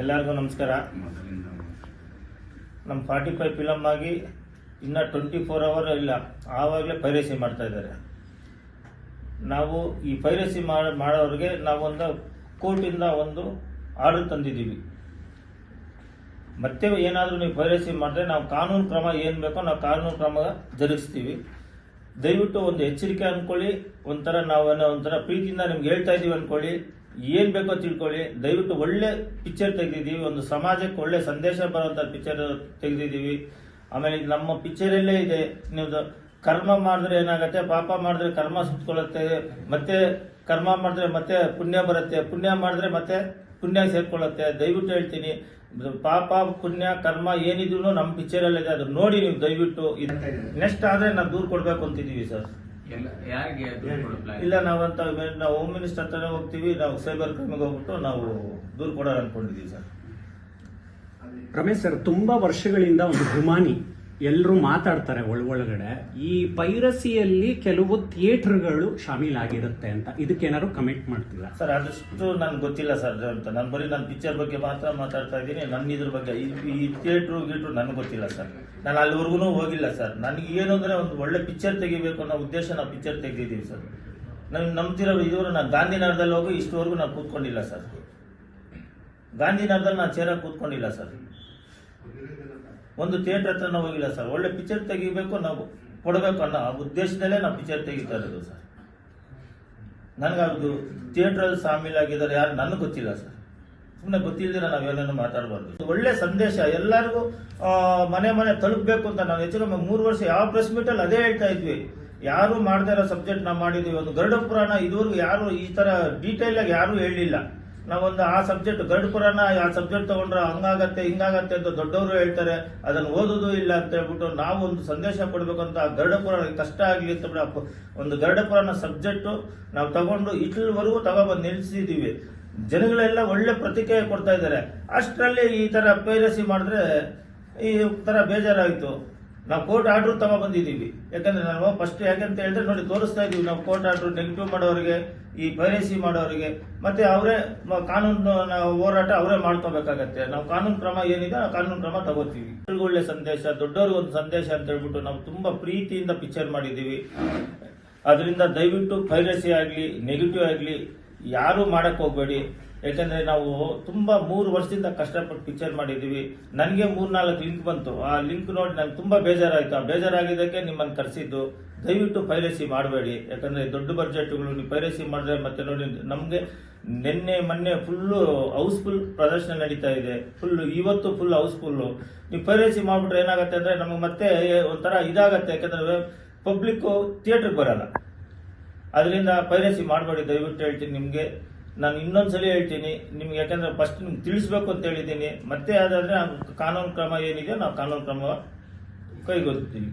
ಎಲ್ಲರಿಗೂ ನಮಸ್ಕಾರ. ನಮ್ಮ ಫಾರ್ಟಿ ಫೈವ್ ಫಿಲಮ್ ಆಗಿ ಇನ್ನು ಟ್ವೆಂಟಿ ಫೋರ್ ಅವರ್ ಇಲ್ಲ, ಆವಾಗಲೇ ಪೈರಸಿ ಮಾಡ್ತಾ ಇದ್ದಾರೆ. ನಾವು ಈ ಪೈರಸಿ ಮಾಡೋರಿಗೆ ನಾವೊಂದು ಕೋರ್ಟಿಂದ ಒಂದು ಆರ್ಡರ್ ತಂದಿದ್ದೀವಿ. ಮತ್ತೆ ಏನಾದರೂ ನೀವು ಪೈರಸಿ ಮಾಡಿದ್ರೆ ನಾವು ಕಾನೂನು ಕ್ರಮ ಏನು ಬೇಕೋ ನಾವು ಕಾನೂನು ಕ್ರಮ ಜರುಗಿಸ್ತೀವಿ. ದಯವಿಟ್ಟು ಒಂದು ಎಚ್ಚರಿಕೆ ಅಂದ್ಕೊಳ್ಳಿ ಒಂಥರ ನಾವು ಏನೋ ಒಂಥರ ಪ್ರೀತಿಯಿಂದ ನಿಮ್ಗೆ ಹೇಳ್ತಾ ಇದ್ದೀವಿ ಅಂದ್ಕೊಳ್ಳಿ ಏನು ಬೇಕೋ ತಿಳ್ಕೊಳ್ಳಿ. ದಯವಿಟ್ಟು ಒಳ್ಳೆ ಪಿಕ್ಚರ್ ತೆಗೆದಿದ್ದೀವಿ. ಒಂದು ಸಮಾಜಕ್ಕೆ ಒಳ್ಳೆ ಸಂದೇಶ ಬರುವಂಥ ಪಿಕ್ಚರ್ ತೆಗೆದಿದ್ದೀವಿ. ಆಮೇಲೆ ನಮ್ಮ ಪಿಕ್ಚರಲ್ಲೇ ಇದೆ. ನೀವು ಕರ್ಮ ಮಾಡಿದ್ರೆ ಏನಾಗುತ್ತೆ? ಪಾಪ ಮಾಡಿದ್ರೆ ಕರ್ಮ ಸುತ್ಕೊಳ್ಳುತ್ತೆ. ಮತ್ತೆ ಕರ್ಮ ಮಾಡಿದ್ರೆ ಮತ್ತೆ ಪುಣ್ಯ ಬರುತ್ತೆ. ಪುಣ್ಯ ಮಾಡಿದ್ರೆ ಮತ್ತೆ ಪುಣ್ಯ ಸೇರ್ಕೊಳ್ಳುತ್ತೆ. ದಯವಿಟ್ಟು ಹೇಳ್ತೀನಿ. ಪಾಪ, ಪುಣ್ಯ, ಕರ್ಮ ಏನಿದ್ರು ನಮ್ಮ ಪಿಕ್ಚರಲ್ಲಿದೆ ಇದೆ. ಅದು ನೋಡಿ ನೀವು ದಯವಿಟ್ಟು. ನೆಕ್ಸ್ಟ್ ಆದ್ರೆ ನಾವು ದೂರ ಕೊಡ್ಬೇಕು ಅಂತಿದೀವಿ ಸರ್. ಯಾರಿಗೆ? ಇಲ್ಲ ನಾವಂತ ನಾವು ಹೋಮ್ ಮಿನಿಸ್ಟರ್ ಹತ್ರ ಹೋಗ್ತೀವಿ ನಾವು ಸೈಬರ್ ಕ್ರೈಮ್ಗೆ ಹೋಗ್ಬಿಟ್ಟು ನಾವು ದೂರ ಕೊಡೋಣ ಅನ್ಕೊಂಡಿದೀವಿ ಸರ್ ರಮೇಶ್ ಸರ್ ತುಂಬಾ ವರ್ಷಗಳಿಂದ ಒಂದು ಗುಮಾನಿ ಎಲ್ಲರೂ ಮಾತಾಡ್ತಾರೆ ಒಳ ಒಳಗಡೆ ಈ ಪೈರಸಿಯಲ್ಲಿ ಕೆಲವು ಥಿಯೇಟರ್ಗಳು ಶಾಮೀಲಾಗಿರುತ್ತೆ ಅಂತ. ಇದಕ್ಕೇನಾದ್ರು ಕಮೆಂಟ್ ಮಾಡ್ತೀರಾ? ಸರ್ ಅದಷ್ಟು ನನ್ಗೆ ಗೊತ್ತಿಲ್ಲ ಸರ್ ಅಂತ. ನಾನು ಬರೀ ನನ್ನ ಪಿಕ್ಚರ್ ಬಗ್ಗೆ ಮಾತ್ರ ಮಾತಾಡ್ತಾ ಇದ್ದೀನಿ. ನನ್ನ ಇದ್ರ ಬಗ್ಗೆ, ಈ- ಈ ಥಿಯೇಟ್ರು ಗೀಟ್ರು ನನಗೆ ಗೊತ್ತಿಲ್ಲ ಸರ್. ನಾನು ಅಲ್ಲಿವರೆಗೂ ಹೋಗಿಲ್ಲ ಸರ್. ನನಗೆ ಏನು ಅಂದರೆ ಒಂದು ಒಳ್ಳೆ ಪಿಕ್ಚರ್ ತೆಗಿಬೇಕು ಅನ್ನೋ ಉದ್ದೇಶ ನಾವು ಪಿಕ್ಚರ್ ತೆಗೆದಿದ್ದೀವಿ ಸರ್. ನಾನು ನಂಬ್ತಿರೋ ಇದುವರೆಗೂ ನಾನು ಗಾಂಧಿನಗರದಲ್ಲಿ ಹೋಗಿ ಇಷ್ಟುವರೆಗೂ ನಾನು ಕೂತ್ಕೊಂಡಿಲ್ಲ ಸರ್. ಗಾಂಧಿನಗರದಲ್ಲಿ ನಾನು ಚೇರಾಗಿ ಕೂತ್ಕೊಂಡಿಲ್ಲ ಸರ್. ಒಂದು ಥಿಯೇಟರ್ ಹತ್ರ ನಾವು ಹೋಗಿಲ್ಲ ಸರ್ ಒಳ್ಳೆ ಪಿಕ್ಚರ್ ತೆಗಿಬೇಕು, ನಾವು ಕೊಡಬೇಕು ಅನ್ನೋ ಆ ಉದ್ದೇಶದಲ್ಲೇ ನಾವು ಪಿಕ್ಚರ್ ತೆಗಿತಾ ಇರೋದು ಸರ್ ನನಗೆ ಅಲ್ಲಿ ಥಿಯೇಟ್ರಲ್ಲಿ ಸಾಮೀಲಾಗಿದ್ದಾರೆ ಯಾರು ನನಗೆ ಗೊತ್ತಿಲ್ಲ ಸರ್ ಸುಮ್ಮನೆ ಗೊತ್ತಿಲ್ಲದಿರ ನಾವೇನೇನು ಮಾತಾಡಬಾರ್ದು. ಒಳ್ಳೆ ಸಂದೇಶ. ಎಲ್ಲರಿಗೂ ಮನೆ ಮನೆ ತಲುಪಬೇಕು ಅಂತ ನಾವು ಹೆಚ್ಚು ಕಮ್ಮಿ ಮೂರು ವರ್ಷ ಯಾವ ಪ್ರೆಸ್ ಮೀಟಲ್ಲಿ ಅದೇ ಹೇಳ್ತಾ ಇದ್ವಿ. ಯಾರು ಮಾಡದೇ ಇರೋ ಸಬ್ಜೆಕ್ಟ್ ನಾವು ಮಾಡಿದ್ವಿ. ಒಂದು ಗರುಡ ಪುರಾಣ ಇದುವರೆಗೂ ಯಾರು ಈ ತರ ಡೀಟೇಲ್ ಆಗಿ ಯಾರು ಹೇಳಿಲ್ಲ. ನಾವೊಂದು ಆ ಸಬ್ಜೆಕ್ಟ್ ಗರ್ಡ್ ಪುರಾಣ, ಆ ಸಬ್ಜೆಕ್ಟ್ ತಗೊಂಡ್ರೆ ಹಂಗಾಗತ್ತೆ, ಹಿಂಗಾಗತ್ತೆ ಅಂತ ದೊಡ್ಡವರು ಹೇಳ್ತಾರೆ. ಅದನ್ನು ಓದೋದು ಇಲ್ಲ ಅಂತ ಹೇಳ್ಬಿಟ್ಟು ನಾವು ಒಂದು ಸಂದೇಶ ಕೊಡ್ಬೇಕಂತ ಆ ಗರುಡ ಪುರಾಣ ಕಷ್ಟ ಆಗಲಿ ಅಂತ ಒಂದು ಗರುಡ ಪುರಾಣ ಸಬ್ಜೆಕ್ಟು ನಾವು ತಗೊಂಡು ಇಟ್ಲವರೆಗೂ ತಗೊಬಂದು ನಿಲ್ಲಿಸಿದೀವಿ ಜನಗಳೆಲ್ಲ ಒಳ್ಳೆ ಪ್ರತಿಕ್ರಿಯೆ ಕೊಡ್ತಾ ಇದ್ದಾರೆ. ಅಷ್ಟರಲ್ಲಿ ಈ ತರ ಪೈರಸಿ ಮಾಡಿದ್ರೆ ಈ ತರ ಬೇಜಾರಾಯಿತು. ನಾವು ಕೋರ್ಟ್ ಆರ್ಡರ್ ತಗೋ ಬಂದಿದ್ದೀವಿ. ಯಾಕಂದ್ರೆ ನಾವು ಫಸ್ಟ್ ಯಾಕಂತ ಹೇಳಿದ್ರೆ ನೋಡಿ ತೋರಿಸ್ತಾ ಇದೀವಿ ನಾವು ಕೋರ್ಟ್ ಆರ್ಡರ್ ನೆಗೆಟಿವ್ ಮಾಡೋರಿಗೆ, ಈ ಪೈರಸಿ ಮಾಡೋರಿಗೆ, ಮತ್ತೆ ಅವರೇ ಕಾನೂನು ನಾವು ಹೋರಾಟ ಅವರೇ ಮಾಡ್ಕೋಬೇಕಾಗತ್ತೆ. ನಾವು ಕಾನೂನು ಕ್ರಮ ಏನಿದೆ ಆ ಕಾನೂನು ಕ್ರಮ ತಗೋತೀವಿ. ಒಳ್ಳೆ ಸಂದೇಶ, ದೊಡ್ಡವ್ರಿಗೆ ಒಂದು ಸಂದೇಶ ಅಂತ ಹೇಳ್ಬಿಟ್ಟು ನಾವು ತುಂಬಾ ಪ್ರೀತಿಯಿಂದ ಪಿಕ್ಚರ್ ಮಾಡಿದ್ದೀವಿ. ಅದರಿಂದ ದಯವಿಟ್ಟು ಪೈರಸಿ ಆಗಲಿ ನೆಗೆಟಿವ್ ಆಗಲಿ, ಯಾರು ಮಾಡಕ್ ಹೋಗ್ಬೇಡಿ. ಯಾಕಂದ್ರೆ ನಾವು ತುಂಬಾ ಮೂರು ವರ್ಷದಿಂದ ಕಷ್ಟಪಟ್ಟು ಪಿಕ್ಚರ್ ಮಾಡಿದೀವಿ ನನಗೆ ಮೂರ್ನಾಲ್ಕು ಲಿಂಕ್ ಬಂತು. ಆ ಲಿಂಕ್ ನೋಡಿ ನನಗೆ ತುಂಬಾ ಬೇಜಾರಾಯಿತು. ಆ ಬೇಜಾರಾಗಿದ್ದಕ್ಕೆ ನಿಮ್ಮನ್ನು ಕರೆಸಿದ್ದು. ದಯವಿಟ್ಟು ಪೈರಸಿ ಮಾಡಬೇಡಿ. ಯಾಕಂದ್ರೆ ದೊಡ್ಡ ಬಜೆಟ್ಗಳು ನೀವು ಪೈರಸಿ ಮಾಡಿದ್ರೆ ಮತ್ತೆ ನೋಡಿ ನಮಗೆ ನಿನ್ನೆ, ಮೊನ್ನೆ ಫುಲ್ಲು ಹೌಸ್ಫುಲ್ ಪ್ರದರ್ಶನ ನಡೀತಾ ಇದೆ. ಫುಲ್ ಇವತ್ತು ಫುಲ್ ಹೌಸ್ಫುಲ್ಲು ನೀವು ಪೈರಸಿ ಮಾಡಿಬಿಟ್ರೆ ಏನಾಗುತ್ತೆ ಅಂದ್ರೆ ನಮಗೆ ಮತ್ತೆ ಒಂಥರ ಇದಾಗತ್ತೆ. ಯಾಕಂದ್ರೆ ಪಬ್ಲಿಕ್ ಥಿಯೇಟರ್ಗೆ ಬರಲ್ಲ. ಅದರಿಂದ ಪೈರಸಿ ಮಾಡಬೇಡಿ. ದಯವಿಟ್ಟು ಹೇಳ್ತೀನಿ ನಿಮಗೆ. ನಾನು ಇನ್ನೊಂದ್ಸಲಿ ಹೇಳ್ತೀನಿ, ನಿಮ್ಗೆ ಯಾಕಂದ್ರೆ ಫಸ್ಟ್ ನಿಮ್ಗೆ ತಿಳಿಸ್ಬೇಕು ಅಂತ ಹೇಳಿದ್ದೀನಿ. ಮತ್ತೆ ಅದಾದ್ರೆ ಕಾನೂನು ಕ್ರಮ ಏನಿದೆ ನಾವು ಕಾನೂನು ಕ್ರಮ ಕೈಗೊಳ್ತೀವಿ.